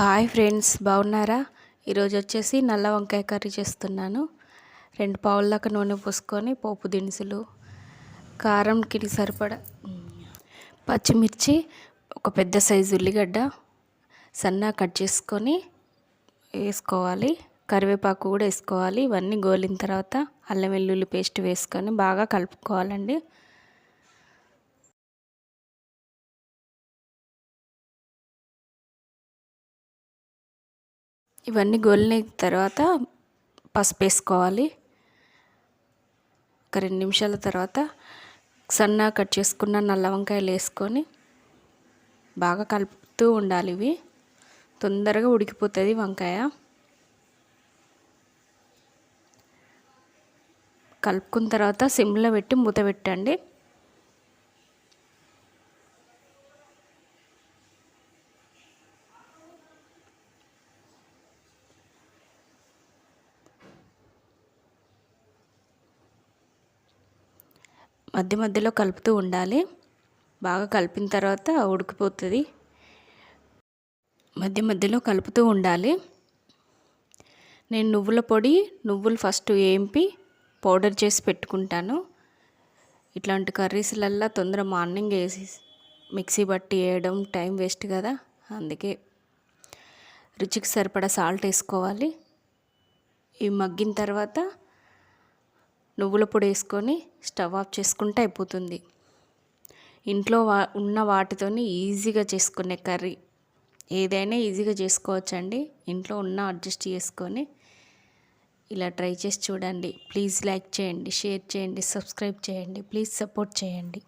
Hi friends బాగున్నారా? ఈరోజు వచ్చేసి నల్ల వంకాయ కర్రీ చేస్తున్నాను. రెండు పావుల దాకా నూనె పోసుకొని పోపు దినుసులు కారంకి సరిపడ పచ్చిమిర్చి ఒక పెద్ద సైజు ఉల్లిగడ్డ సన్నగా కట్ చేసుకొని వేసుకోవాలి. కరివేపాకు కూడా వేసుకోవాలి. ఇవన్నీ గోలిన తర్వాత అల్లం వెల్లుల్లి పేస్ట్ వేసుకొని బాగా కలుపుకోవాలండి. ఇవన్నీ గోలిన తర్వాత పసుపు వేసుకోవాలి. ఒక రెండు నిమిషాల తర్వాత సన్నగా కట్ చేసుకున్న నల్ల వంకాయలు వేసుకొని బాగా కలుపుతూ ఉండాలి ఇవి. తొందరగా ఉడికిపోతుంది వంకాయ. కలుపుకున్న తర్వాత సిమ్లో పెట్టి మూత పెట్టండి. మధ్య మధ్యలో కలుపుతూ ఉండాలి. బాగా కలిపిన తర్వాత ఉడికిపోతుంది. మధ్య మధ్యలో కలుపుతూ ఉండాలి. నేను నువ్వుల పొడి నువ్వులు ఫస్ట్ ఏంపి పౌడర్ చేసి పెట్టుకుంటాను. ఇట్లాంటి కర్రీస్లల్లా తొందర మార్నింగ్ వేసి మిక్సీ బట్టి వేయడం టైం వేస్ట్ కదా అందుకే రుచికి సరిపడా సాల్ట్ వేసుకోవాలి. ఇవి మగ్గిన తర్వాత నువ్వుల పొడి వేసుకొని స్టవ్ ఆఫ్ చేసుకుంటే అయిపోతుంది. ఇంట్లో వా ఉన్న వాటితోని ఈజీగా చేసుకునే కర్రీ. ఏదైనా ఈజీగా చేసుకోవచ్చండి. ఇంట్లో ఉన్న అడ్జస్ట్ చేసుకొని ఇలా ట్రై చేసి చూడండి. ప్లీజ్ లైక్ చేయండి షేర్ చేయండి సబ్స్క్రైబ్ చేయండి ప్లీజ్ సపోర్ట్ చేయండి.